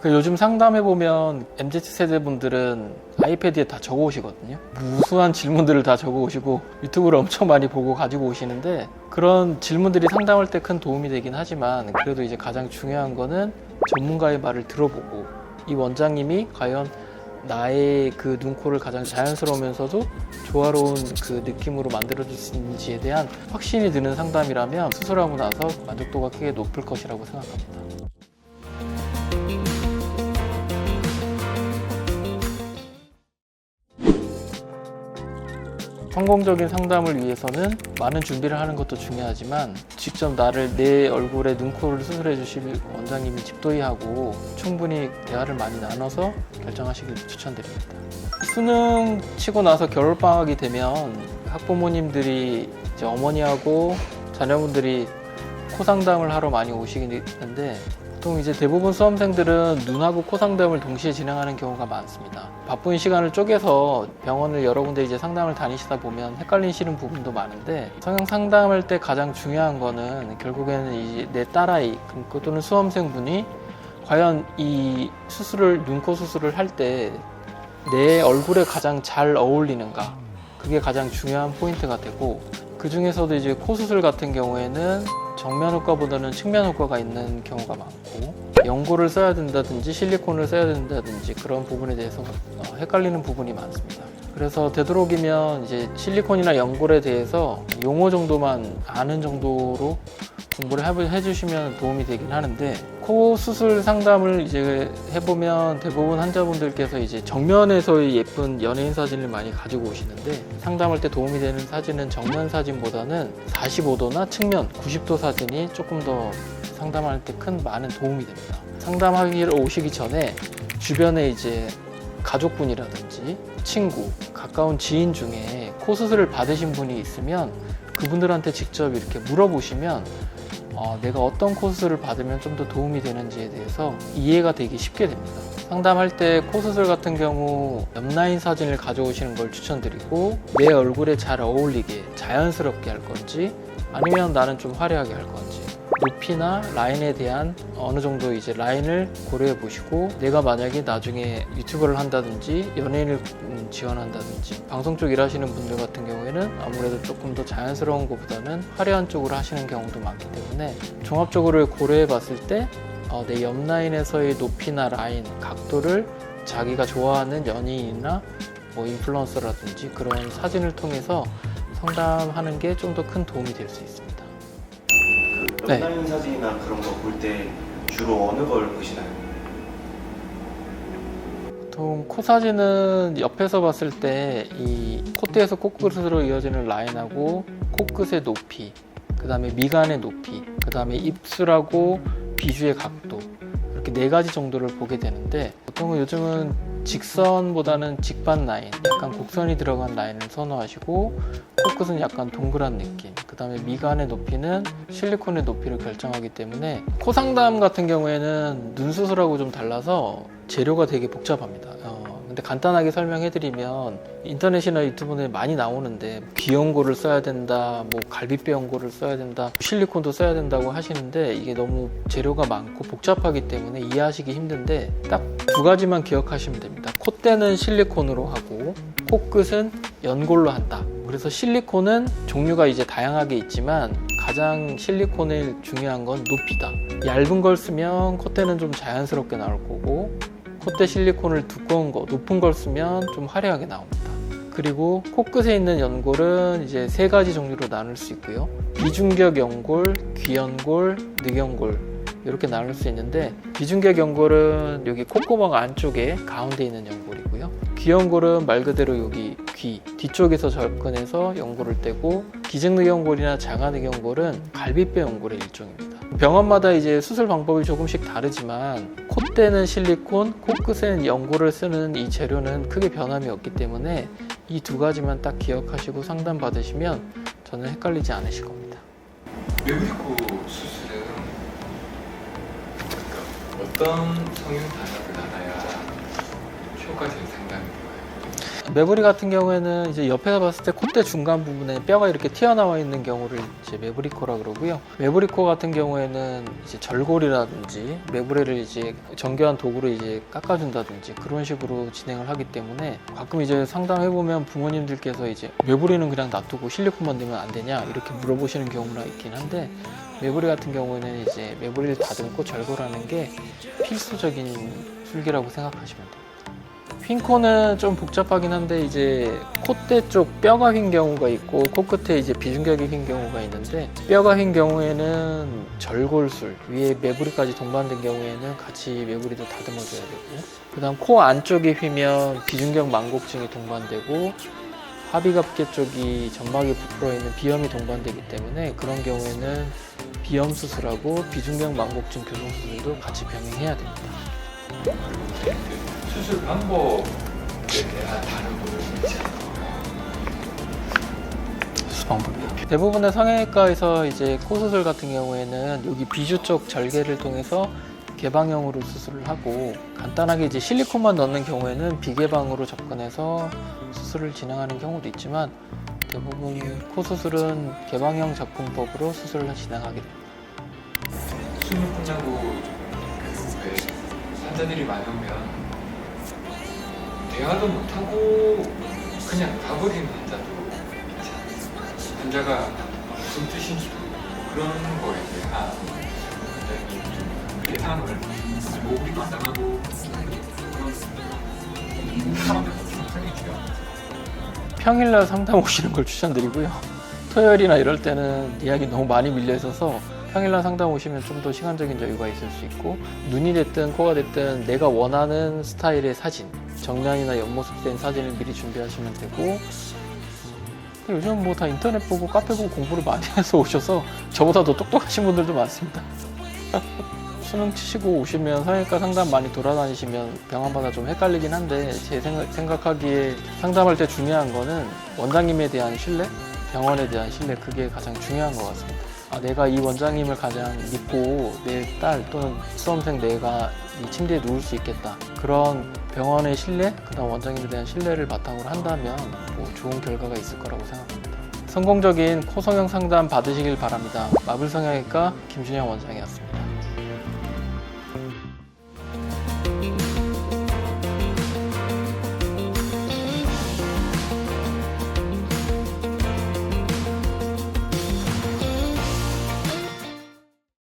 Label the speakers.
Speaker 1: 그 요즘 상담해 보면 MZ 세대 분들은 아이패드에 다 적어 오시거든요. 무수한 질문들을 다 적어 오시고 유튜브를 엄청 많이 보고 가지고 오시는데 그런 질문들이 상담할 때 큰 도움이 되긴 하지만 그래도 이제 가장 중요한 거는 전문가의 말을 들어보고 이 원장님이 과연 나의 그 눈코를 가장 자연스러우면서도 조화로운 그 느낌으로 만들어줄 수 있는지에 대한 확신이 드는 상담이라면 수술하고 나서 만족도가 크게 높을 것이라고 생각합니다. 성공적인 상담을 위해서는 많은 준비를 하는 것도 중요하지만 직접 나를 내 얼굴에 눈코를 수술해 주실 원장님이 집도의하고 충분히 대화를 많이 나눠서 결정하시길 추천드립니다. 수능 치고 나서 겨울방학이 되면 학부모님들이 이제 어머니하고 자녀분들이 코 상담을 하러 많이 오시는데 보통 이제 대부분 수험생들은 눈하고 코 상담을 동시에 진행하는 경우가 많습니다. 바쁜 시간을 쪼개서 병원을 여러 군데 이제 상담을 다니시다 보면 헷갈리시는 부분도 많은데 성형 상담할 때 가장 중요한 거는 결국에는 이제 내 딸아이 그 또는 수험생분이 과연 이 수술을 눈코 수술을 할 때 내 얼굴에 가장 잘 어울리는가 그게 가장 중요한 포인트가 되고 그 중에서도 이제 코 수술 같은 경우에는 정면 효과보다는 측면 효과가 있는 경우가 많고 연고를 써야 된다든지 실리콘을 써야 된다든지 그런 부분에 대해서 어, 헷갈리는 부분이 많습니다. 그래서 되도록이면 이제 실리콘이나 연골에 대해서 용어 정도만 아는 정도로 공부를 해주시면 도움이 되긴 하는데 코 수술 상담을 이제 해보면 대부분 환자분들께서 이제 정면에서의 예쁜 연예인 사진을 많이 가지고 오시는데 상담할 때 도움이 되는 사진은 정면 사진보다는 45도나 측면 90도 사진이 조금 더 상담할 때 큰 많은 도움이 됩니다. 상담하기를 오시기 전에 주변에 이제 가족분이라든지 친구, 가까운 지인 중에 코 수술을 받으신 분이 있으면 그분들한테 직접 이렇게 물어보시면 어, 내가 어떤 코 수술을 받으면 좀 더 도움이 되는지에 대해서 이해가 되기 쉽게 됩니다. 상담할 때코 수술 같은 경우 옆라인 사진을 가져오시는 걸 추천드리고 내 얼굴에 잘 어울리게 자연스럽게 할 건지 아니면 나는 좀 화려하게 할 건지 높이나 라인에 대한 어느 정도 이제 라인을 고려해 보시고 내가 만약에 나중에 유튜버를 한다든지 연예인을 음, 지원한다든지 방송 쪽 일하시는 분들 같은 경우에는 아무래도 조금 더 자연스러운 것보다는 화려한 쪽으로 하시는 경우도 많기 때문에 종합적으로 고려해 봤을 때 어, 내 옆라인에서의 높이나 라인, 각도를 자기가 좋아하는 연예인이나 뭐 인플루언서라든지 그런 사진을 통해서 상담하는 게 좀 더 큰 도움이 될 수 있습니다. 네.
Speaker 2: 온라인 사진이나 그런 거 볼 때 주로 어느 걸 보시나요?
Speaker 1: 보통 코 사진은 옆에서 봤을 때 이 콧대에서 코끝으로 이어지는 라인하고 코끝의 높이, 그 다음에 미간의 높이, 그 다음에 입술하고 비주의 각도 이렇게 네 가지 정도를 보게 되는데 보통은 요즘은 직선보다는 직반 라인, 약간 곡선이 들어간 라인을 선호하시고 코끝은 약간 동그란 느낌, 그 다음에 미간의 높이는 실리콘의 높이를 결정하기 때문에 코 상담 같은 경우에는 눈 수술하고 좀 달라서 재료가 되게 복잡합니다. 어, 근데 간단하게 설명해드리면 인터넷이나 유튜브에 많이 나오는데 귀연고를 써야 된다, 뭐 갈비뼈 연고를 써야 된다, 실리콘도 써야 된다고 하시는데 이게 너무 재료가 많고 복잡하기 때문에 이해하시기 힘든데 딱 두 가지만 기억하시면 됩니다. 콧대는 실리콘으로 하고 코끝은 연골로 한다. 그래서 실리콘은 종류가 이제 다양하게 있지만 가장 실리콘의 중요한 건 높이다. 얇은 걸 쓰면 콧대는 좀 자연스럽게 나올 거고 콧대 실리콘을 두꺼운 거, 높은 걸 쓰면 좀 화려하게 나옵니다. 그리고 코끝에 있는 연골은 이제 세 가지 종류로 나눌 수 있고요. 비중격 연골, 귀연골, 늑연골 이렇게 나눌 수 있는데 비중격 연골은 여기 콧구멍 안쪽에 가운데 있는 연골이고요. 귀연골은 말 그대로 여기 귀 뒤쪽에서 접근해서 연골을 떼고 기증늑연골이나 장하늑연골은 갈비뼈 연골의 일종입니다. 병원마다 이제 수술 방법이 조금씩 다르지만 콧대는 실리콘, 코끝에는 연골을 쓰는 이 재료는 크게 변함이 없기 때문에 이 두 가지만 딱 기억하시고 상담 받으시면 저는 헷갈리지 않으실 겁니다.
Speaker 3: 외부리코 수술은 그러니까 어떤 성형 단어를 알아야 효과적인 상담이
Speaker 1: 매부리 같은 경우에는 이제 옆에서 봤을 때 콧대 중간 부분에 뼈가 이렇게 튀어나와 있는 경우를 이제 매부리코라 그러고요. 매부리코 같은 경우에는 이제 절골이라든지 매부리를 이제 정교한 도구로 이제 깎아준다든지 그런 식으로 진행을 하기 때문에 가끔 이제 상담해 보면 부모님들께서 이제 매부리는 그냥 놔두고 실리콘만 넣으면 안 되냐 이렇게 물어보시는 경우가 있긴 한데 매부리 같은 경우에는 이제 매부리를 다듬고 절골하는 게 필수적인 술기라고 생각하시면 돼요. 휜코는 좀 복잡하긴 한데 이제 콧대 쪽 뼈가 휜 경우가 있고 코끝에 이제 비중격이 휜 경우가 있는데 뼈가 휜 경우에는 절골술 위에 매부리까지 동반된 경우에는 같이 매부리도 다듬어줘야 되고 그다음 코 안쪽이 휘면 비중격 망곡증이 동반되고 하비갑계 쪽이 점막이 부풀어 있는 비염이 동반되기 때문에 그런 경우에는 비염 수술하고 비중격 망곡증 교정 수술도 같이 병행해야 됩니다.
Speaker 3: 그 수술 방법에 대한 다른 부분이 있잖아요.
Speaker 1: 방법이요. 대부분의 성형외과에서 이제 코 수술 같은 경우에는 여기 비주 쪽 절개를 통해서 개방형으로 수술을 하고 간단하게 이제 실리콘만 넣는 경우에는 비개방으로 접근해서 수술을 진행하는 경우도 있지만 대부분 코 수술은 개방형 접근법으로 수술을 진행하게 됩니다.
Speaker 3: 수술 끝나고 환자들이 많으면 대화도 못하고 그냥 가버리는 환자도 있잖아요. 환자가 무슨 뜻인지 그런 거에 대한 굉장히 좀 예상을 모으기 마땅하고 그런 사람들 굉장히 중요합니다.
Speaker 1: 평일날 상담 오시는 걸 추천드리고요. 토요일이나 이럴 때는 예약이 너무 많이 밀려 있어서 평일날 상담 오시면 좀 더 시간적인 여유가 있을 수 있고 눈이 됐든 코가 됐든 내가 원하는 스타일의 사진 정면이나 옆모습 된 사진을 미리 준비하시면 되고 요즘 뭐 다 인터넷 보고 카페 보고 공부를 많이 해서 오셔서 저보다 더 똑똑하신 분들도 많습니다. 수능 치시고 오시면 성형외과 상담 많이 돌아다니시면 병원마다 좀 헷갈리긴 한데 제 생각, 생각하기에 상담할 때 중요한 거는 원장님에 대한 신뢰, 병원에 대한 신뢰 그게 가장 중요한 것 같습니다. 아, 내가 이 원장님을 가장 믿고 내 딸 또는 수험생 내가 이 침대에 누울 수 있겠다. 그런 병원의 신뢰, 그다음 원장님에 대한 신뢰를 바탕으로 한다면 뭐 좋은 결과가 있을 거라고 생각합니다. 성공적인 코 성형 상담 받으시길 바랍니다. 마블 성형외과 김준영 원장이었습니다.